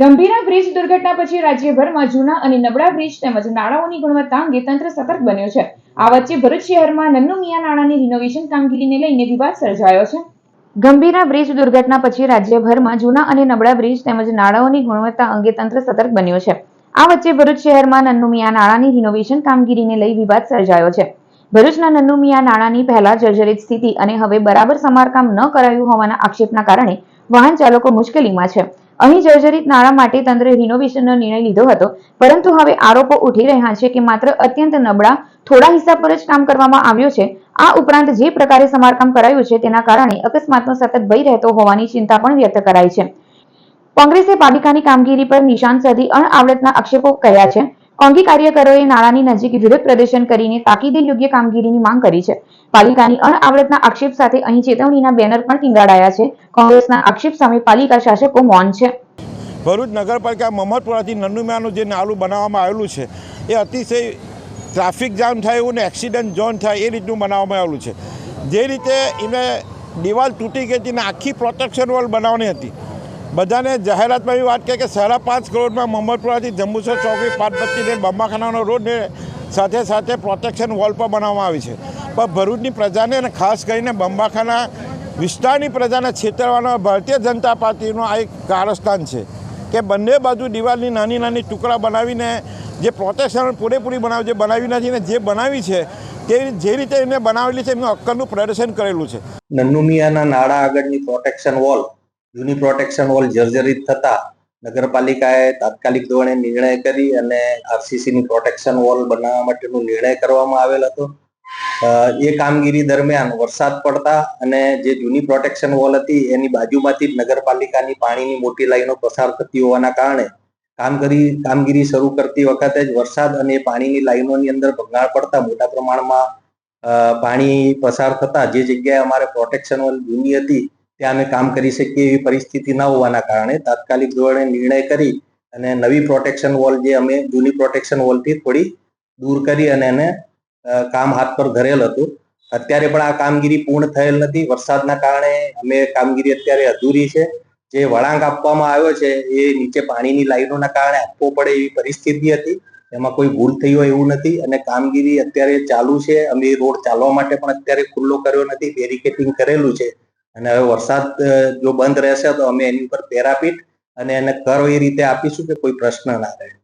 Gambhira bridge દુર્ઘટના પછી રાજ્યભરમાં જૂના અને નબળા બ્રિજ તેમજ નાળાઓની ગુણવત્તા અંગે તંત્ર સતર્ક બન્યું છે. આ વચ્ચે ભરૂચ શહેરમાં નન્નુ મિયા નાણાંની રિનોવેશન કામગીરીને લઈને વિવાદ સર્જાયો છે. ગંભીરા બ્રિજ દુર્ઘટના પછી રાજ્યભરમાં જૂના અને નબળા બ્રિજ તેમજ નાળાઓની ગુણવત્તા અંગે તંત્ર સતર્ક બન્યું છે. આ વચ્ચે ભરૂચ શહેરમાં નન્નુ મિયા નાળાની રિનોવેશન કામગીરીને લઈ વિવાદ સર્જાયો છે. ભરૂચના નન્નુ મિયા નાણાંની પહેલા જર્જરિત સ્થિતિ અને હવે બરાબર સમારકામ ન કરાયું હોવાના આક્ષેપના કારણે વાહન ચાલકો મુશ્કેલીમાં છે. અહીં જર્જરિત નાણાં માટે તંત્રે રિનોવેશનનો નિર્ણય લીધો હતો, પરંતુ હવે આરોપો ઉઠી રહ્યા છે કે માત્ર અત્યંત નબળા, થોડા હિસ્સા પર જ કામ કરવામાં આવ્યું છે. આ ઉપરાંત જે પ્રકારે સમારકામ કરાયું છે તેના કારણે અકસ્માતનો સતત ભય રહેતો હોવાની ચિંતા પણ વ્યક્ત કરાઈ છે. કોંગ્રેસે પાલિકાની કામગીરી પર નિશાન સાધી અણઆવડતના આક્ષેપો કર્યા છે. કોંગી કાર્યકરોએ નાળાની નજીક વિરોધ પ્રદર્શન કરીને તાકીદે યોગ્ય કામગીરીની માંગ કરી છે. પાલિકાની અણઆવડતના આક્ષેપ સાથે અહીં ચેતવણીના બેનર પણ ટીંગાડાયા છે. કોંગ્રેસના આક્ષેપ સામે પાલિકા શાસકો મૌન છે. ભરૂચ નગરપાલિકા મહમ્મદપુરાથી નન્નુમિયાનું જે નાલું બનાવવામાં આવેલું છે, એ અતિશય ટ્રાફિક જામ થાય એવું ને એક્સિડન્ટ ઝોન થાય એ રીતનું બનાવવામાં આવેલું છે. જે રીતે એને દિવાલ તૂટી ગઈ હતી ને આખી પ્રોટેક્શન વોલ બનાવવાની હતી બધાને જાહેરાતમાં એવી વાત કહે કે સાડા પાંચ કરોડમાં મહમ્મદપુરાથી જંબુસર ચોકડી પાટપટ્ટીને બંબાખાનાનો રોડને સાથે સાથે પ્રોટેક્શન વોલ પણ બનાવવામાં આવી છે. પણ ભરૂચની પ્રજાને અને ખાસ કરીને બંબાખાના વિસ્તારની પ્રજાને છેતરવાનો ભારતીય જનતા પાર્ટીનું આ એક કારસ્થાન છે કે બંને બાજુ દિવાલની નાની નાની ટુકડા બનાવીને જે પ્રોટેક્શન પૂરેપૂરી બનાવી જે બનાવી નથી ને જે બનાવી છે તે જે રીતે એમને બનાવેલી છે એમનું અક્કરનું પ્રદર્શન કરેલું છે. નન્નુમિયાના નાળા આગળની પ્રોટેક્શન વોલ જૂની પ્રોટેક્શન વોલ જર્જરિત થતા નગરપાલિકાએ તાત્કાલિક ધોરણે નિર્ણય કરી અને આરસીસીની પ્રોટેક્શન વોલ બનાવવા માટેનો નિર્ણય કરવામાં આવેલ હતો. એ કામગીરી દરમિયાન વરસાદ પડતા અને જે જૂની પ્રોટેક્શન વોલ હતી એની બાજુમાંથી જ નગરપાલિકાની પાણીની મોટી લાઈનો પસાર થતી હોવાના કારણે કામગીરી કામગીરી શરૂ કરતી વખતે જ વરસાદ અને પાણીની લાઈનોની અંદર ભંગાણ પડતા મોટા પ્રમાણમાં પાણી પસાર થતા જે જગ્યાએ અમારે પ્રોટેક્શન વોલ જૂની હતી ત્યાં અમે કામ કરી શકીએ એવી પરિસ્થિતિ ન હોવાના કારણે તાત્કાલિક ધોરણે નિર્ણય કરી અને નવી પ્રોટેક્શન વોલ જે અમે જૂની પ્રોટેક્શન વોલથી થોડી દૂર કરી અને એને કામ હાથ પર ધરેલ હતું. અત્યારે પણ આ કામગીરી પૂર્ણ થયેલ નથી. વરસાદના કારણે અમે કામગીરી અત્યારે અધૂરી છે. જે વળાંક આપવામાં આવ્યો છે એ નીચે પાણીની લાઈનોના કારણે આપવો પડે એવી પરિસ્થિતિ હતી. એમાં કોઈ ભૂલ થઈ હોય એવું નથી અને કામગીરી અત્યારે ચાલુ છે. અમે રોડ ચાલવા માટે પણ અત્યારે ખુલ્લો કર્યો નથી. બેરિકેટિંગ કરેલું છે. અને હવે વરસાદ જો બંધ રહેશે તો અમે એની ઉપર પેરાપીટ અને એને કર એ રીતે આપીશું કે કોઈ પ્રશ્ન ના રહે.